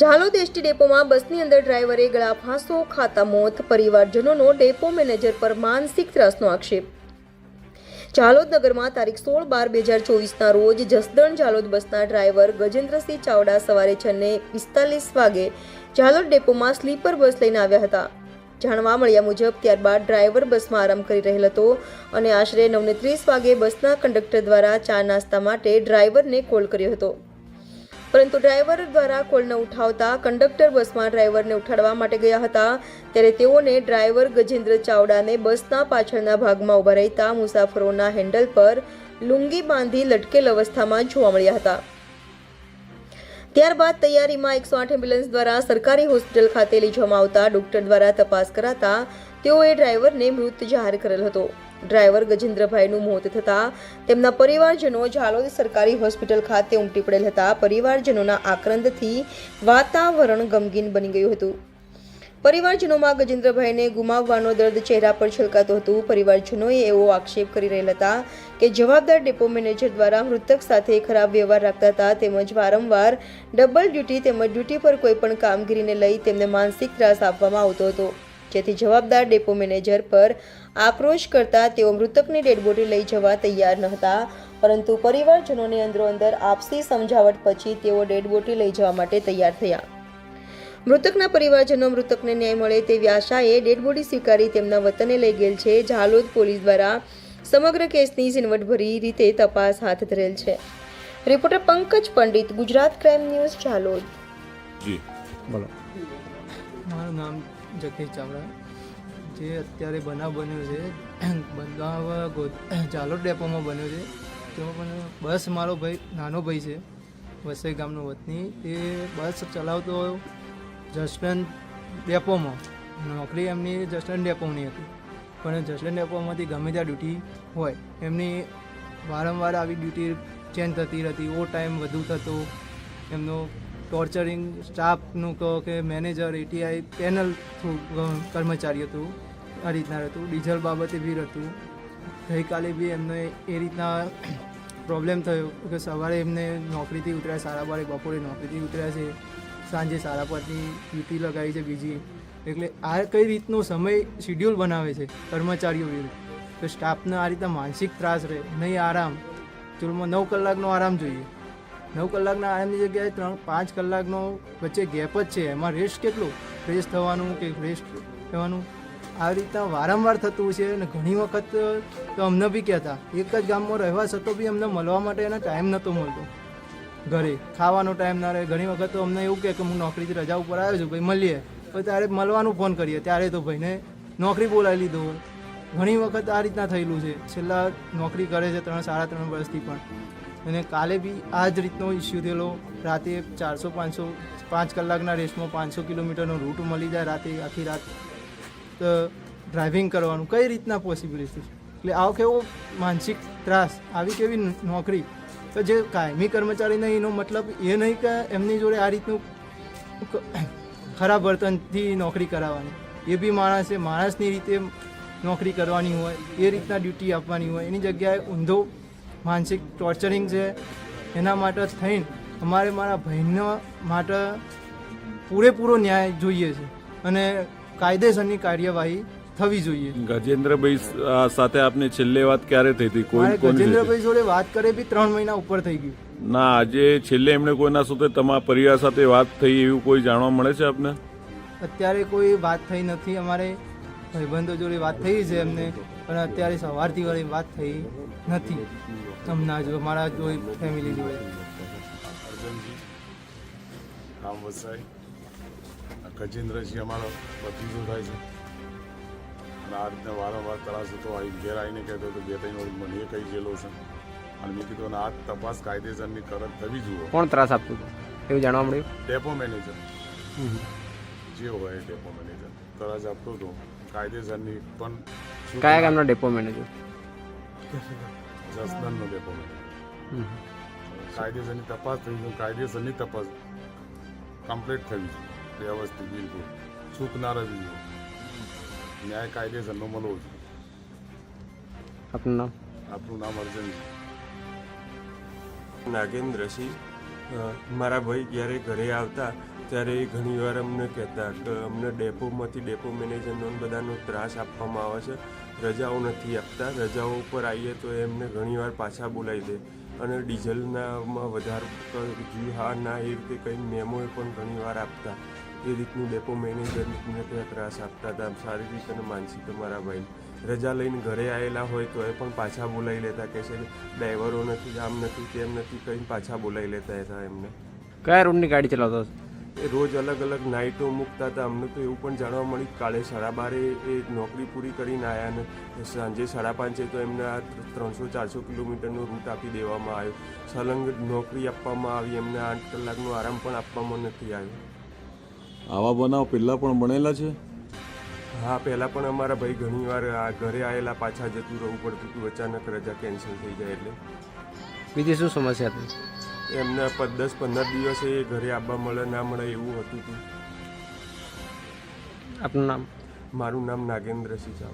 Jhalod ST ડેપોમાં બસની અંદર ડ્રાઈવરે ગળા ફાંસો ખાતા મોત, પરિવારજનોનો ડેપો મેનેજર પર માનસિક ત્રાસનો આક્ષેપ. ઝાલોદ નગરમાં તારીખ સોળ બાર બે હજાર ચોવીસના રોજ જસદણ ઝાલોદ બસના ડ્રાઈવર ગજેન્દ્રસિંહ ચાવડા સવારે છને પિસ્તાલીસ વાગે ઝાલોદ ડેપોમાં સ્લીપર બસ લઈને આવ્યા હતા. જાણવા મળ્યા મુજબ ત્યારબાદ ડ્રાઈવર બસમાં આરામ કરી રહેલ હતો અને આશરે નવને ત્રીસ વાગે બસના કંડક્ટર દ્વારા ચા નાસ્તા માટે ડ્રાઈવરને કોલ કર્યો હતો. પરંતુ ડ્રાઈવર દ્વારા કોલને ઉઠાવતા કંડક્ટર બસમાં ડ્રાઈવરને ઉઠાડવા માટે ગયા હતા. ત્યારે તેઓને ડ્રાઈવર ગજેન્દ્ર ચાવડાને બસના પાછળના ભાગમાં ઊભા રહેતા મુસાફરોના હેન્ડલ પર લુંગી બાંધી લટકેલ અવસ્થામાં જોવા મળ્યા હતા. ત્યારબાદ તૈયારીમાં એકસો આઠ એમ્બ્યુલન્સ દ્વારા સરકારી હોસ્પિટલ ખાતે લઈ જવામાં આવતા ડોક્ટર દ્વારા તપાસ કરાતા તેઓએ ડ્રાઈવરને મૃત જાહેર કરેલ હતો. ડ્રાઈવર ગજેન્દ્રભાઈનું મોત થતાં તેમના પરિવારજનો ઝાલોદ સરકારી હોસ્પિટલ ખાતે ઉમટી પડેલ હતા. પરિવારજનોના આક્રંદથી વાતાવરણ ગમગીન બની ગયું હતું. પરિવારજનોમાં ગજેન્દ્રભાઈને ગુમાવવાનો દર્દ ચહેરા પર છલકાતું હતું. પરિવારજનોએ એવો આક્ષેપ કરી રહેલા હતા કે જવાબદાર ડેપો મેનેજર દ્વારા મૃતક સાથે ખરાબ વ્યવહાર રાખતા હતા તેમજ વારંવાર ડબલ ડ્યુટી તેમજ ડ્યુટી પર કોઈ પણ કામગીરીને લઈ તેમને માનસિક ત્રાસ આપવામાં આવતો હતો. જેથી જવાબદાર ડેપો મેનેજર પર આક્રોશ કરતા તેઓ મૃતકની ડેડબોડી લઈ જવા તૈયાર ન હતા. પરંતુ પરિવારજનોને અંદરોઅંદર આપસી સમજાવટ પછી તેઓ ડેડબોટી લઈ જવા માટે તૈયાર થયા. મૃતકના પરિવારજનો મૃતકને ન્યાય મળે તેવી આશાએ ડેડબોડી સ્વીકારી તેમના વતને લઈ ગયેલ છે. ઝાલોદ પોલીસ દ્વારા સમગ્ર કેસની ઝીણવટભરી રીતે તપાસ હાથ ધરેલ છે. Reporter Pankaj Pandit Gujarat crime news Zalod. જી. બોલો. મારું નામ જગદીશ ચાવડા, જે અત્યારે બનાવ બન્યો છે બનાવ ઝાલોદ ડેપોમાં બન્યો છે. તેમાં પણ બસ મારો ભાઈ, નાનો ભાઈ છે, વસઈ ગામનો વતની. એ બસ ચલાવતો જસ્ટન ડેપોમાં. નોકરી એમની જસદન ડેપોની હતી. પણ જસદન ડેપોમાંથી ગમે ત્યાં ડ્યુટી હોય, એમની વારંવાર આવી ડ્યુટી ચેન્જ થતી રહેતી ઓ ટાઈમ વધુ થતો, એમનો ટોર્ચરિંગ સ્ટાફનું કહો કે મેનેજર એટીઆઈ પેનલ થ્રુ કર્મચારી હતું આ રીતના હતું ડીઝલ બાબતે બી હતું ગઈકાલે બી એમને એ રીતના પ્રોબ્લેમ થયો કે સવારે એમને નોકરીથી ઉતર્યા સાડા પર બપોરે નોકરીથી ઉતર્યા છે. સાંજે સાડા પરની ડ્યુટી લગાવી છે બીજી. એટલે આ કઈ રીતનો સમય શિડ્યુલ બનાવે છે કર્મચારીઓ વિરુદ્ધ તો સ્ટાફને આ રીતના માનસિક ત્રાસ રહે, નહીં આરામ. ચૂલમાં નવ કલાકનો આરામ જોઈએ. નવ કલાકના આરામની જગ્યાએ ત્રણ, પાંચ કલાકનો વચ્ચે ગેપ જ છે. એમાં રેસ્ટ કેટલું? ફ્રેશ થવાનું કે રેસ્ટ થવાનું આ રીતના વારંવાર થતું છે અને ઘણી વખત તો અમને બી કહેતા. એક જ ગામમાં રહેવા છતાં બી અમને મળવા માટે એને ટાઈમ નહોતો મળતો. ઘરે ખાવાનો ટાઈમ ના રહે. ઘણી વખત તો અમને એવું કહે કે હું નોકરીથી રજા ઉપર આવ્યો છું, ભાઈ મળીએ. પણ ત્યારે મળવાનું ફોન કરીએ. ત્યારે તો ભાઈને નોકરી બોલાવી લીધો. ઘણી વખત આ રીતના થયેલું છે. છેલ્લા નોકરી કરે છે ત્રણ, સાડા ત્રણ વર્ષથી પણ. અને કાલે બી આ જ રીતનો ઇસ્યુ થયેલો. રાતે ચારસો પાંચસો, પાંચ કલાકના રેસમાં પાંચસો કિલોમીટરનો રૂટ મળી જાય રાતે, આખી રાત. ડ્રાઇવિંગ કરવાનું કઈ રીતના પોસિબિલિટી એટલે આવો કેવો માનસિક ત્રાસ, આવી કેવી નોકરી? તો જે કાયમી કર્મચારી નહીં, એનો મતલબ એ નહીં કે એમની જોડે આ રીતનું ખરાબ વર્તનથી નોકરી કરાવવાની. એ બી માણસે, માણસની રીતે નોકરી કરવાની હોય, એ રીતના ડ્યુટી આપવાની હોય. એની જગ્યાએ ઊંધો માનસિક ટોર્ચરિંગ છે એના માટે થઈને અમારે મારા ભાઈના માટે પૂરેપૂરો ન્યાય જોઈએ છે અને કાયદેસરની કાર્યવાહી થવી જોઈએ. ગજેન્દ્રભાઈ સાથે આપની છેલ્લે વાત ક્યારે થઈ હતી? કોઈ? ગજેન્દ્રભાઈ જોડે વાત કરે બી ત્રણ મહિના ઉપર થઈ ગયું. ના આજે છેલ્લે એમણે કોઈના સાથે તમારા પરિવાર સાથે વાત થઈ એવું કોઈ જાણવા મળે છે આપને? અત્યારે કોઈ વાત થઈ નથી અમારે ભાઈબંધો જોડે વાત થઈ છે એમને. પણ અત્યારે સવારથી વાળી વાત થઈ નથી. હમણાં જો મારા જોઈ ફેમિલી જોડે. અર્જનજી ગામ વસાઈ ગજેન્દ્રજી અમારો ભત્રીજો થાય છે. અને આ રીતે વારંવાર ત્રાસ હતો આવી ઘેર આવીને કહેતો હતો બે ત્રણ વળી મને એ કહી ગયેલો છે. અને મેં કીધું આ તપાસ કાયદેસરની કરત થવી જુઓ કોણ ત્રાસ આપતું હતું? એવું જાણવા મળ્યું? Depot manager. જે હોય ડેપો મેનેજર. ત્રાસ આપતો હતો. કાયદેસરની પણ કયા ગામનો ડેપો મેનેજર? જસદનનો ડેપો મેનેજર. કાયદેસરની તપાસ થઈ છે કાયદેસરની તપાસ કમ્પ્લીટ થઈ છે વ્યવસ્થિત બિલકુલ. ચૂક ના રહેવી ન્યાય કાયદેસરનો મળવો છે આપનું નામ? આપનું નામ અર્જન. છે નાગેન્દ્રસિંહ મારા ભાઈ જ્યારે ઘરે આવતા ત્યારે એ ઘણીવાર અમને કહેતા કે અમને ડેપોમાંથી ડેપો મેનેજરનો ને બધાનો ત્રાસ આપવામાં આવે છે. રજાઓ નથી આપતા. રજાઓ ઉપર આવીએ તો એમને ઘણીવાર પાછા બોલાવી દે. અને ડીઝલનામાં વધારો જી હા, ના એ રીતે કંઈ મેમોએ પણ ઘણીવાર આપતા. એ રીતનું ડેપો મેનેજરને ત્યાં ત્રાસ આપતા હતા. શારીરિક અને માનસિક અમારા ભાઈ. રજા લઈને ઘરે આવેલા હોય તો એ પણ પાછા બોલાવી લેતા. કે છે ડ્રાઈવરો નથી, આમ નથી, તેમ નથી, કંઈ પાછા બોલાવી લેતા હતા એમને. કયા રૂટની ગાડી ચલાવતો? એ રોજ અલગ અલગ નાઇટો મૂકતા હતા. અમને તો એવું પણ જાણવા મળ્યું કાલે સાડા બારે એ નોકરી પૂરી કરીને આવ્યા ને. સાંજે સાડા પાંચે તો એમને આ ત્રણસો ચારસો કિલોમીટરનો રૂટ આપી દેવામાં આવ્યો. સલંગ નોકરી આપવામાં આવી. એમને આઠ કલાકનો આરામ પણ આપવામાં નથી આવ્યો. આવા બનાવ પહેલાં પણ બનેલા છે? હા પહેલાં પણ અમારા ભાઈ ઘણીવાર આ ઘરે આવેલા પાછા જતું રહેવું પડતું હતું. અચાનક રજા કેન્સલ થઈ જાય એટલે. બીજી શું સમસ્યા હતી? એમને દસ પંદર દિવસે એ ઘરે આવવા મળે ના મળે એવું હતું હતું આપનું નામ? મારું નામ નાગેન્દ્રસિંહ ચાવડા